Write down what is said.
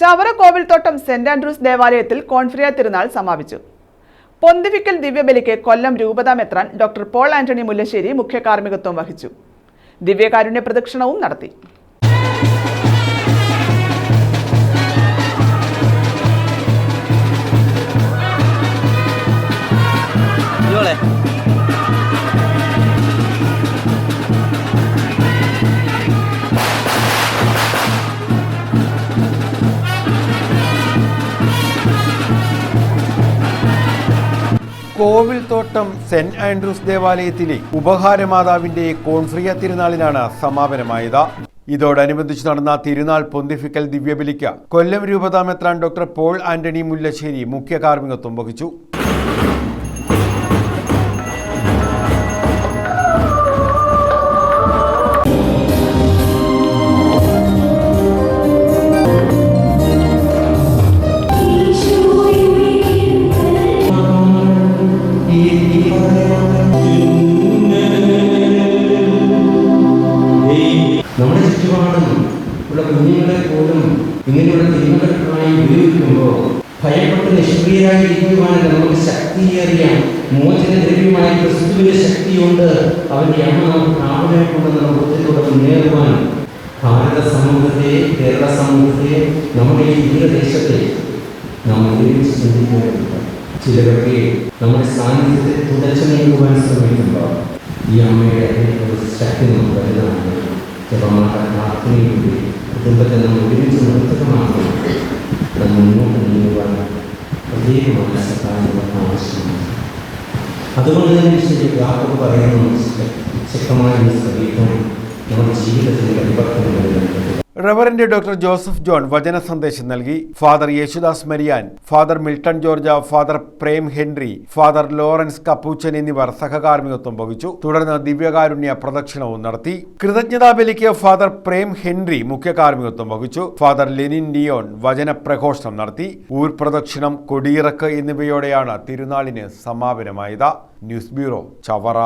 Chavara Kovilthottam saint Andrews ദേവാലയത്തിൽ കോൺഫ്രിയ തിരുനാൾ സമാപിച്ചു. Pontifical ദിവ്യബലിക്ക് കൊല്ലം രൂപതാ മെത്രാൻ ഡോക്ടർ പോൾ ആന്റണി മുല്ലശ്ശേരി മുഖ്യ കാർമ്മികത്വം വഹിച്ചു. ദിവ്യകാരുണ്യ പ്രദക്ഷിണവും നടത്തി. കോവിൽത്തോട്ടം സെന്റ് ആൻഡ്രൂസ് ദേവാലയത്തിലെ ഉപഹാരമാതാവിന്റെ കോൺഫ്രിയ തിരുനാളിനാണ് സമാപനമായത്. ഇതോടനുബന്ധിച്ച് നടന്ന തിരുനാൾ പൊന്തിഫിക്കൽ ദിവ്യബലിക്ക് കൊല്ലം രൂപതാമെത്രാൻ ഡോക്ടർ പോൾ ആന്റണി മുല്ലശ്ശേരി മുഖ്യ കാർമ്മികത്വം വഹിച്ചു. ചുറ്റുപാടും ഉള്ള കുഞ്ഞുങ്ങളെ പോലും ഇങ്ങനെയുള്ള തിന്മകൾക്കായി ഉപയോഗിക്കുമ്പോൾ ഭയപ്പെട്ട് നിഷ്ക്രിയരായി ഇരിക്കുവാനും നമുക്ക് ശക്തിയേറിയ മോചന ദ്രവ്യമായ ക്രിസ്തുവിന്റെ ശക്തിയുണ്ട്. അവന്റെ അമ്മ നമുക്ക് നമ്മുടെ ഒത്തിലൂടെ മുന്നേറുവാൻ ഭാരത സമൂഹത്തെ കേരള സമൂഹത്തെ നമ്മുടെ ഈ തീരദേശത്തെ നാം ഒരുമിച്ച് ചിന്തിക്കേണ്ടതുണ്ട് ചിലരൊക്കെ നമ്മുടെ സാന്നിധ്യത്തെ തുടച്ചു നീക്കുവാൻ ശ്രമിക്കുമ്പോൾ ഈ അമ്മയുടെ ശക്തി നമുക്ക് വരുന്നതാണ് ജപമാല പ്രാർത്ഥനയിലൂടെ കുടുംബത്തെ നമ്മൾ ഒരുമിച്ച് നിർത്തകമാക്കണം അത് മുന്നോട്ട് നീങ്ങുവാൻ പ്രത്യേകമായ സഹായം ആവശ്യമാണ്. അതുകൊണ്ട് തന്നെ ശരി യാക്കോബ് പറയുന്ന ശക്തമായ സംഗീതം നമ്മുടെ ജീവിതത്തിന് പരിവർത്തനം വരുന്നുണ്ട് റവറന്റ് ഡോക്ടർ ജോസഫ് ജോൺ വചന സന്ദേശം നൽകി. Father Yesudas Mariyan father Milton George father Prem Henry father Lawrence Capuchin എന്നിവർ സഹകാർമ്മികത്വം വഹിച്ചു. തുടർന്ന് ദിവ്യകാരുണ്യ പ്രദക്ഷിണവും നടത്തി. കൃതജ്ഞതാ ബലിക്ക് ഫാദർ പ്രേം ഹെൻറി മുഖ്യ കാർമ്മികത്വം വഹിച്ചു. ഫാദർ ലെനിൻ ഡിയോൺ വചന പ്രഘോഷണം നടത്തി. ഊർപ്രദക്ഷിണം കൊടിയിറക്ക് എന്നിവയോടെയാണ് തിരുനാളിന് സമാപനമായത്. News bureau Chavara.